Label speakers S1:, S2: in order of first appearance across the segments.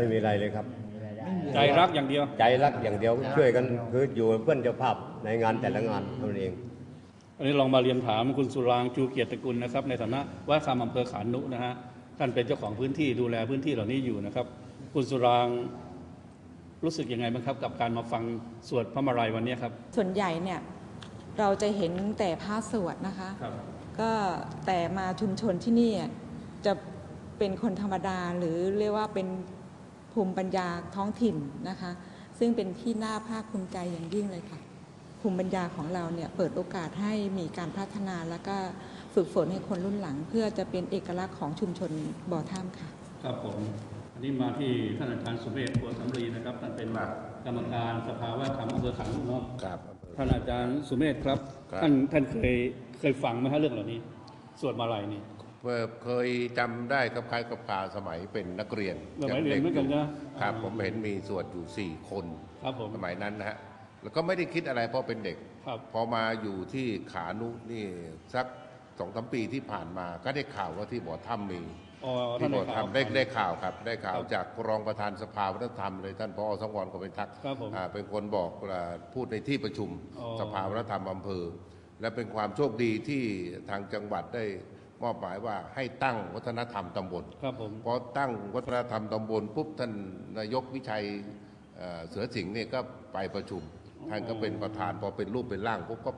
S1: ไม่มีอะไรเลยครับ
S2: ใจรักอย่างเดียว
S1: ใจรักอย่างเดียวช่วยกันคืออยู่เป็นเพื่อนเจ้าภาพในงานแต่ละงานเท่านั้นเอง
S2: อันนี้ลองมาเรียนถามคุณสุรางค์จูเกียรติกุลนะครับ ในฐานะว่าคำอำเภอขานุนะฮะท่านเป็นเจ้าของพื้นที่ดูแลพื้นที่เหล่านี้อยู่นะครับ คุณสุรางค์รู้สึกยังไงบ้างครับ กับการมาฟังสวดพระมาลัยวันนี้ครับ
S3: ส่วนใหญ่เนี่ยเราจะเห็นแต่พระสวดนะคะ
S2: ครับ
S3: ก็แต่มาชุมชนที่นี่จะเป็นคนธรรมดาหรือเรียกว่าเป็น ภูมิปัญญาท้องถิ่นนะคะ ซึ่งเป็นที่น่าภาคภูมิใจอย่างยิ่งเลยค่ะ ภูมิปัญญาของเราเนี่ยเปิดโอกาสให้มีการพัฒนาแล้วก็ฝึกฝนให้คนรุ่นหลัง เพื่อจะเป็นเอกลักษณ์ของชุมชนบ่อถ้ำค่ะ
S2: ครับผมอันนี้มาที่ท่านอาจารย์สุเมธปัวสำลีนะครับท่านเป็นกรรมการสภาวะธรรมอำเภอขานุเนาะ
S4: ครับ
S2: ท่านอาจารย์สุเมธครับ
S4: ครับ
S2: ท่านท่านเคยเคยฟังไหมฮะเรื่องเหล่านี้สวดมาลัยนี่
S4: เมื่อเคยจำได้กับคล้ายกับคาสมัยเป็นนักเรียน
S2: สมัยเรียนเหมือนกันนะ
S4: ครับ
S2: อ่า
S4: ผมเห็นมีสวดอยู่สี่คน
S2: ครับผม
S4: สมัยนั้นนะฮะแล้วก็ไม่ได้คิดอะไรเพราะเป็นเด็ก
S2: ครับ
S4: พอมาอยู่ที่ขานุนี่สักสองสามปีที่ผ่านมาก็ได้ข่าวว่าที่บ่อถ้ำมี
S2: อ๋อ
S4: ที่
S2: ท่าน
S4: บ่อ
S2: ได้ข่าว
S4: ถ้ำได้ได้ข่าวครับ ได้ข่าว
S2: ครับ
S4: จากรองประธานสภาวัฒนธรรมเลยท่านพอสังวรก็เป็นทักษ์
S2: ครับผม
S4: อ่าเป็นคนบอกอ่าพูดในที่ประชุม
S2: อ๋อ
S4: สภาวัฒนธรรมอำเภอ และเป็นความโชคดีที่ทางจังหวัดได้ มอบหมายว่าให้ตั้งวัฒนธรรมตำบล
S2: ครับผม
S4: พอตั้งวัฒนธรรมตำบลปุ๊บท่านนายกวิชัยเอ่อเสือสิงห์เนี่ยก็ไปประชุมท่านก็เป็นประธานพอเป็นรูปเป็นร่างปุ๊บก็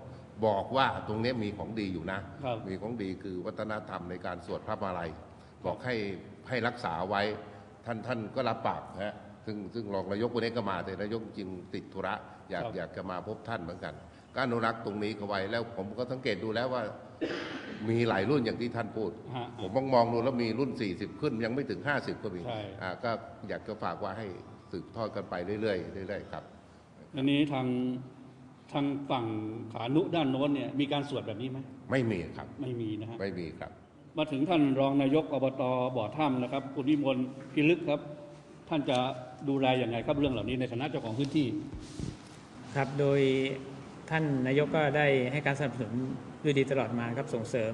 S4: บอกว่าตรงเนี้ยมีของดีอยู่นะ
S2: ครับ
S4: มีของดีคือวัฒนธรรมในการสวดพระมาลัย บอกให้ให้รักษาไว้ท่านท่านก็รับปากนะฮะซึ่งซึ่งรองนายกวันนี้ก็มาแต่นายกจริงติดธุระ อยาก
S2: ครับ
S4: อยากจะมาพบท่านเหมือนกัน ก็อนุรักษ์ตรงนี้เขาไว้แล้วผมก็สังเกตดูแล้วว่า มีหลายรุ่นอย่างที่ท่านพูด
S2: ฮะ
S4: ผมมองมองดูแล้วมีรุ่น 40 ขึ้นยังไม่ถึง 50 ก็มี
S2: ใช่
S4: อ่าก็อยากจะฝากว่าให้สืบทอดกันไปเรื่อยๆเรื่อยๆครับ
S2: อันนี้ทางทางฝั่งขานุด้านโน้นเนี่ยมีการสวดแบบนี้ไหม
S4: ไม่มีครับ
S2: ไม่มีนะฮะ
S4: ไม่มีครับ
S2: มาถึงท่านรองนายกอบตบ่อถ้ำนะครับคุณวิมลพิลึกครับ ท่านจะดูแลอย่างไงครับเรื่องเหล่านี้ในฐานะเจ้าของพื้นที่
S5: ครับ โดย ท่านนายกก็ได้ให้การสนับสนุนด้วยดีตลอดมาครับส่งเสริม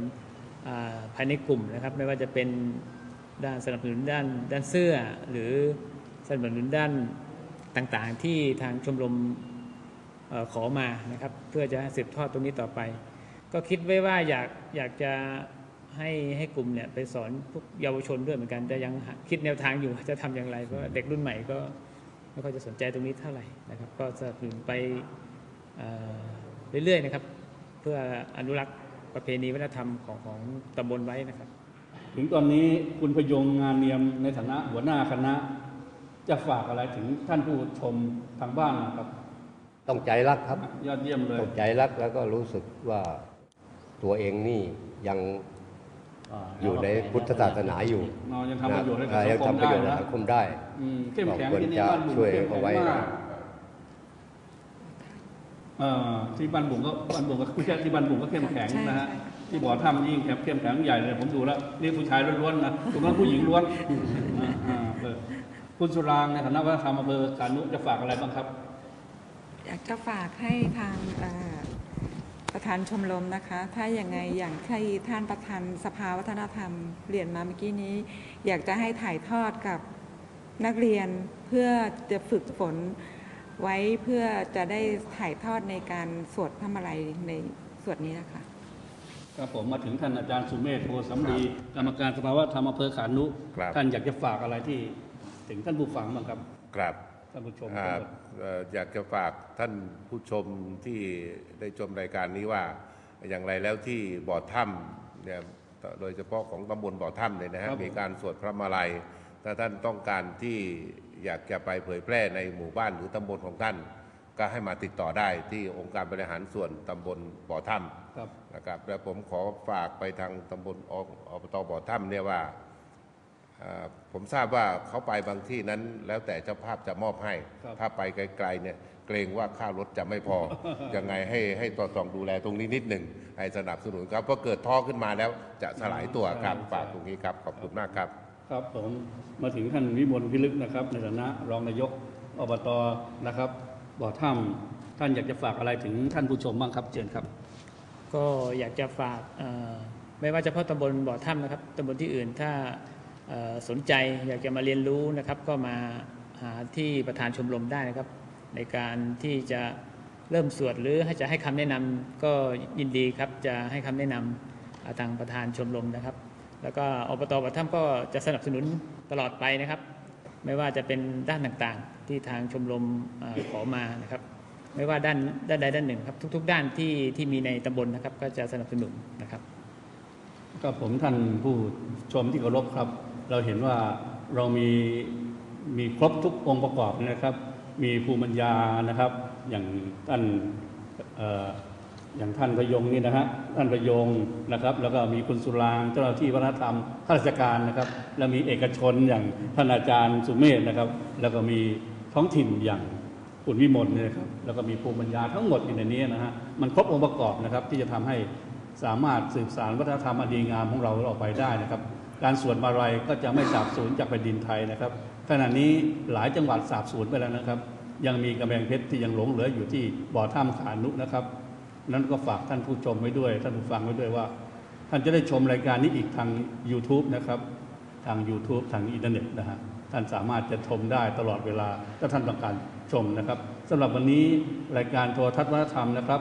S5: ภายในกลุ่มนะครับ ไม่ว่าจะเป็นด้านสนับสนุนด้านด้านเสื้อ หรือสนับสนุนด้านต่างๆ ที่ทางชมรมออขอมานะครับ เพื่อจะสืบทอดตรงนี้ต่อไป ก็คิดไว้ว่าอยากอยากจะให้ให้กลุ่มเนี่ยไปสอนพวกเยาวชนด้วยเหมือนกันแต่ยังคิดแนวทางอยู่จะทำอย่างไรเพราะเด็กรุ่นใหม่ก็ไม่ค่อยจะสนใจตรงนี้เท่าไหร่นะครับ ก็สนับสนุนไป เรื่อยๆนะครับ เพื่ออนุรักษ์ประเพณีวัฒนธรรมของของตำบลไว้นะครับ
S2: ถึงตอนนี้คุณพยงงานเนียมในฐานะหัวหน้าคณะ จะฝากอะไรถึงท่านผู้ชมทางบ้านนะครับ
S1: ต้องใจรักครับ
S2: ยอดเยี่ยมเลย
S1: ต้องใจรักแล้วก็รู้สึกว่าตัวเองนี่ยังอยู่ในพุทธศาสนาอยู่
S2: เรายังทำประโยชน์ให้กับ
S1: อ่า
S2: สั
S1: ยัง
S2: งคม
S1: ทำประโยชน์ให้
S2: ได้นะ
S1: สังคมได้
S2: อืมเข้มแข็ง
S1: ก็ควร
S2: ที่นี่
S1: จะ
S2: บ้านบุ๋ม
S1: ช่วย
S2: เข้มแข็
S1: เอา
S2: ง
S1: ไว้
S2: มากเอ่อ ที่บ้านบุ๋มก็บ้านบุ๋มก็ไม่ใช่ที่บ้านบุ๋มก็เข้มแข็ง
S3: ใช่
S2: นะฮะ
S3: ใช่
S2: ที่บ่อถ้ำยิ่งเข้มเข้มแข็งใหญ่เลยผมดูแล้วนี่ผู้ชายล้วนๆนะตรงนั้นผู้หญิงล้วนอ่าอ่าเออคุณสุรางค์ในฐานะวัฒนธรรมอำเภอขานุจะฝากอะไรบ้างครับ
S3: อยากจะฝากให้ทางเอ่อประธานชมรมนะคะ ถ้าอย่างไงอย่างที่ท่านประธานสภาวัฒนธรรมเรียนมาเมื่อกี้นี้ อยากจะให้ถ่ายทอดกับนักเรียนเพื่อจะฝึกฝน ไว้เพื่อจะได้ถ่ายทอดในการสวดพระมาลัยในสวดนี้นะคะ
S2: ครับผมมาถึงท่านอาจารย์สุเมธโพสำลีกรรมการสภาวะธรรมอำเภอขานุ
S4: ครับ
S2: ท่านอยากจะฝากอะไรที่ถึงท่านผู้ฟังบ้างครับ
S4: ครับ
S2: ท่านผู้ชม
S4: อ่าเอ่ออยากจะฝากท่านผู้ชมที่ได้ชมรายการนี้ว่า อย่างไรแล้วที่บ่อถ้ำเนี่ยโดยเฉพาะของตำบลบ่อถ้ำเนี่ยนะฮะมีการสวดพระมาลัย ถ้าท่านต้องการที่อยากจะไปเผยแพร่ในหมู่บ้านหรือตำบลของท่าน ก็ให้มาติดต่อได้ที่องค์การบริหารส่วนตำบลบ่อถ้ำ
S2: ครับ
S4: นะครับแล้วผมขอฝากไปทางตำบลออบตบ่อถ้ำเนี่ยว่าอ่าผมทราบว่าเขาไปบางที่นั้น แล้วแต่เจ้าภาพจะมอบให้
S2: ครับ
S4: ถ้าไปไกลๆเนี่ยเกรงว่าค่ารถจะไม่พอ ยังไงให้ให้ตรวจสอบดูแลตรงนี้นิดหนึ่งให้สนับสนุนครับเพราะเกิดท่อขึ้นมาแล้วจะสลายตัวครับฝากตรงนี้ครับขอบคุณมากครับ
S2: ครับผมมาถึงท่านวิมลพิลึกนะครับ ในฐานะรองนายกอบตนะครับบ่อถ้ำท่านอยากจะฝากอะไรถึงท่านผู้ชมบ้างครับเชิญครับ
S5: ก็อยากจะฝากไม่ว่าเฉพาะตำบลบ่อถ้ำนะครับตำบลที่อื่นถ้าสนใจอยากจะมาเรียนรู้นะครับ ก็มาหาที่ประธานชมรมได้นะครับ ในการที่จะเริ่มสวดหรือให้จะให้คำแนะนำก็ยินดีครับจะให้คำแนะนำอ่าทางประธานชมรมนะครับ แล้วก็อบตปัทถ้ำก็จะสนับสนุนตลอดไปนะครับ ไม่ว่าจะเป็นด้านต่างๆ ที่ทางชมรมอขอมานะครับ ไม่ว่าด้านด้านใดด้านหนึ่งครับ ทุก ๆ ด้านที่ที่มีในตำบลนะครับ ก็จะสนับสนุนนะครับ
S2: กับผมท่านผู้ชมที่เคารพครับ เราเห็นว่าเรามีมีครบทุกองค์ประกอบนะครับ มีภูมิปัญญานะครับ อย่างท่าน อย่างท่านพยงนี่นะฮะท่านพยงนะครับ แล้วก็มีคุณสุรางเจ้าหน้าที่วัฒนธรรมข้าราชการนะครับ แล้วมีเอกชนอย่างท่านอาจารย์สุเมธนะครับ แล้วก็มีท้องถิ่นอย่างคุณวิมลเนี่ยนะครับแล้วก็มีภูมิปัญญาทั้งหมดอยู่ในนี้นะฮะมันครบองค์ประกอบนะครับที่จะทำให้สามารถสืบสานวัฒนธรรมอันดีงามของเราออกไปได้นะครับ การสวดมาลัยก็จะไม่สาบสูญจากแผ่นดินไทยนะครับขณะนี้หลายจังหวัดสาบสูญไปแล้วนะครับ ยังมีกำแพงเพชรที่ยังหลงเหลืออยู่ที่บ่อถ้ำขานุนะครับ นั้นก็ฝากท่านผู้ชมไว้ด้วย ท่านผู้ฟังไว้ด้วยว่า ท่านจะได้ชมรายการนี้อีกทาง YouTube นะครับ ทาง YouTube ทางอินเทอร์เน็ตนะฮะท่านสามารถจะชมได้ตลอดเวลาถ้าท่านต้องการชมนะครับสำหรับวันนี้รายการโทรทัศน์วัฒนธรรมนะครับ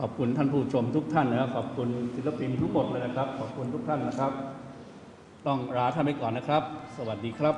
S2: ขอบคุณท่านผู้ชมทุกท่านนะครับ ขอบคุณศิลปินทุกหมดเลยนะครับ ขอบคุณทุกท่านนะครับ ต้องลาท่านไปก่อนนะครับ สวัสดีครับ